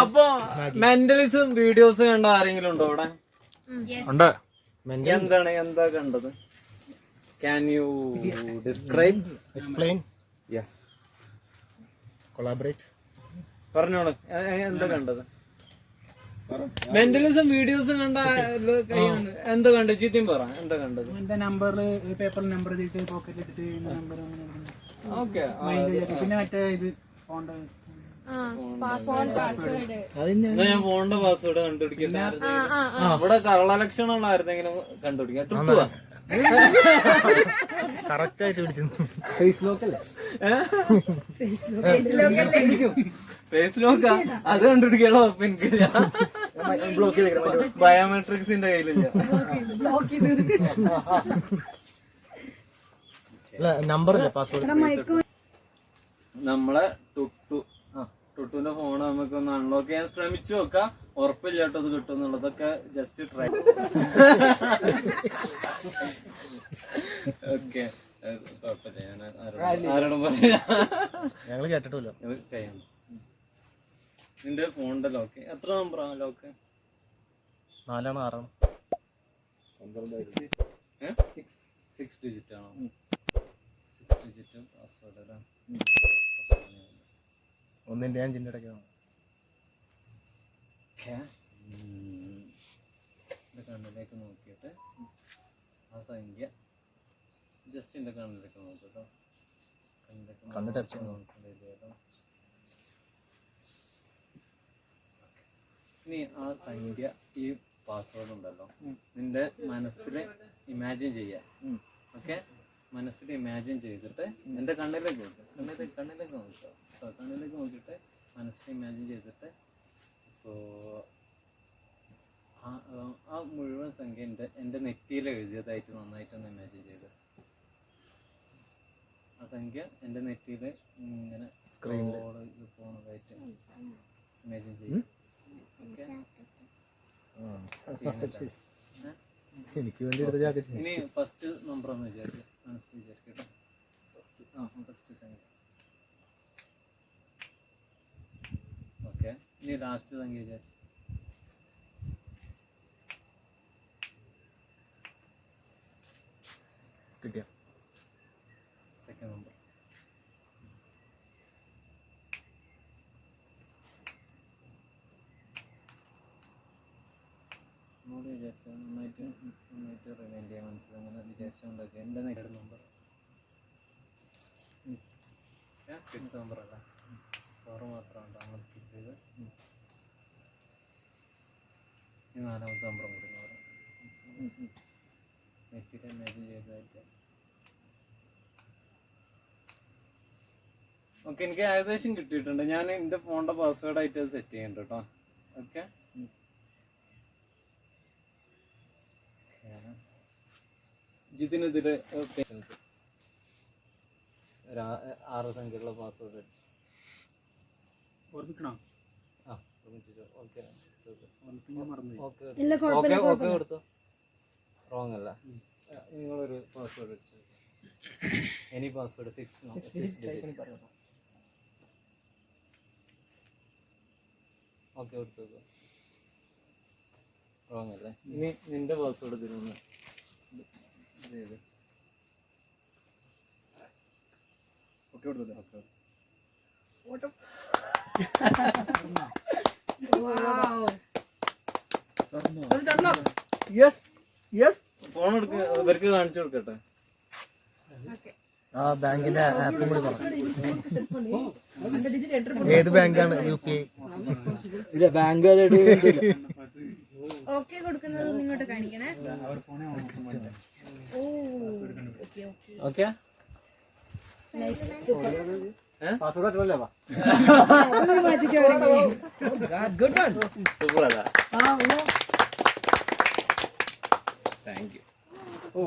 അപ്പൊ mentalism videos കണ്ട ആരെങ്കിലും ഉണ്ടോ അവിടെ? ഉണ്ട്. എന്താണ് എന്താ കണ്ടത്? Can you describe explain collaborate പറഞ്ഞോളൂ. എന്താ കണ്ടത്? മെന്റലിസം വീഡിയോസ് കണ്ട? എന്താ കണ്ടത് ചീത്തയും പറ. എന്താ കണ്ടത്? എന്റെ നമ്പർ പേപ്പറിൽ നമ്പർ പോക്കറ്റ് ഇട്ടിട്ട് നമ്പർ ഓക്കെ പിന്നെ മറ്റേ ഇത് ഫോണിന്റെ ഞാൻ ഫോണിന്റെ പാസ്വേഡ് കണ്ടുപിടിക്കട്ടെ? ഇവിടെ കള്ളലക്ഷണമുള്ള ആരുടെങ്കിലും കണ്ടുപിടിക്കാം. കറക്റ്റ് ആയിട്ട് പിടിച്ചു ഫേസ് ലോക്കാ അത് കണ്ടുപിടിക്കാനുള്ള ഉറപ്പ് എനിക്കില്ല ബയോമെട്രിക്സിന്റെ കയ്യിലില്ല. നമ്പർ അല്ല പാസ്വേഡ് നമ്മളെ ടുട്ടു ടുട്ടുവിന്റെ ഫോൺ നമുക്ക് ഒന്ന് അൺലോക്ക് ചെയ്യാൻ ശ്രമിച്ചു നോക്കാം. ഉറപ്പില്ല കേട്ടോ അത് കിട്ടും എന്നുള്ളതൊക്കെ ജസ്റ്റ് ട്രൈ ഓക്കെ കുഴപ്പമില്ല. ഞാൻ ആരോടും ആരോടും പറയാ ഞങ്ങൾ കേട്ടിട്ടില്ല. കഴിയണം. നിന്റെ ഫോണിന്റെ ലോക്ക് എത്ര നമ്പറാ ലോക്ക് നാലാണ് ആറാണ്? സിക്സ് ഡിജിറ്റ് ആണോ? സിക്സ് ഡിജിറ്റ് പാസ്വേഡ് അല്ലേ ഒന്നിന്റെ അഞ്ചിന്റെ ഇടയ്ക്കാണ് എന്റെ കണ്ണിലേക്ക് നോക്കിയിട്ട് ആ സംഖ്യ ജസ്റ്റ് എന്റെ കണ്ണിലേക്ക് കേട്ടോ കണ്ണിലേക്ക് മാത്രം concentrate ചെയ്യട്ടോ. ഇനി ആ സംഖ്യ ഈ പാസ്വേഡ് ഉണ്ടല്ലോ. നിന്റെ മനസ്സിൽ ഇമാജിൻ ചെയ്യാം. ഓക്കെ? മനസ്സിൽ ഇമാജിൻ ചെയ്തിട്ട് എന്റെ കണ്ണിലേക്ക് നോക്കുക കണ്ണിലേക്ക് കണ്ണിലേക്ക് നോക്കുക കേട്ടോ കണ്ണിലേക്ക് നോക്കിയിട്ട് മനസ്സിൽ ഇമാജിൻ ചെയ്തിട്ട് ഇപ്പോൾ ആ മുഴുവൻ സംഖ്യ എന്റെ എന്റെ നെറ്റിയിൽ എഴുതിയതായിട്ട് നന്നായിട്ടൊന്ന് ഇമാജിൻ ചെയ്ത്. ആ സംഖ്യ എന്റെ നെറ്റിയിൽ ഇങ്ങനെ ചെയ്ത് പോകുന്നതായിട്ട് ഇമാജിൻ ചെയ്യും. ഓക്കെ? എനിക്ക് വേണ്ടി എടുത്ത ജാക്കറ്റ് ഇനി ഫസ്റ്റ് നമ്പർ ഒന്ന് വിചാരിക്കുക മനസ്സിൽ വിചാരിക്കട്ടെ. ആ ഫസ്റ്റ് സംഖ്യ ഓക്കെ ഇനി ലാസ്റ്റ് സംഖ്യ വിചാരിച്ചു. കിട്ടിയ? സെക്കൻഡ് നമ്പർ ഒന്നുകൂടി വിചാരിച്ചാൽ നന്നായിട്ട് നന്നായിട്ട് റിമൈൻഡ് ചെയ്യാൻ മനസ്സിൽ അങ്ങനെ വിചാരിച്ചുകൊണ്ടൊക്കെ എന്റെ നേരിടും നമ്പർ നമ്പർ അല്ല. ഫോറ് മാത്രമാണ് നമ്മൾ സ്കിപ്പ് ചെയ്ത് ഈ നാലാമത്തെ നമ്പറും കൂടി നെറ്റിൽ ഇമാജിൻ ചെയ്തതായിട്ട്. ഓക്കെ എനിക്ക് ഏകദേശം കിട്ടിയിട്ടുണ്ട്. ഞാൻ എന്റെ ഫോണിന്റെ പാസ്വേഡ് ആയിട്ട് സെറ്റ് ചെയ്യുന്നുണ്ട് കേട്ടോ. ഓക്കെ ജിതിന് ഇതിൽ ആറ് സംഖ്യയുള്ള പാസ്വേഡ് ഓർമ്മിക്കണോ ആ മറന്നു ഓക്കെ. ഓക്കെ ഓക്കെ കൊടുത്തോ റോങ് അല്ല. നിങ്ങളൊരു പാസ്വേഡ് അടിച്ചു. എനി പാസ്വേഡ് സിക്സ് ഓക്കെ കൊടുത്തു റോങ് അല്ലേ ഇനി നിന്റെ പാസ്വേഡ് ഓക്കെ കൊടുത്തത് ഓക്കെ യെസ് യെസ് ഫോൺ എടുക്ക ഇവർക്ക് കാണിച്ചു കൊടുക്കട്ടെ. ആ ബാങ്കിന്റെ ആപ്പും കൂടി പറഞ്ഞു ഏത് ബാങ്കാണ്? U P I? Bank okay കൊടുക്കുന്നതൊന്നും ഇങ്ങോട്ട് കാണിക്കണേ. ഓ okay okay. Okay? Good one super അതാ താങ്ക് യു ഓ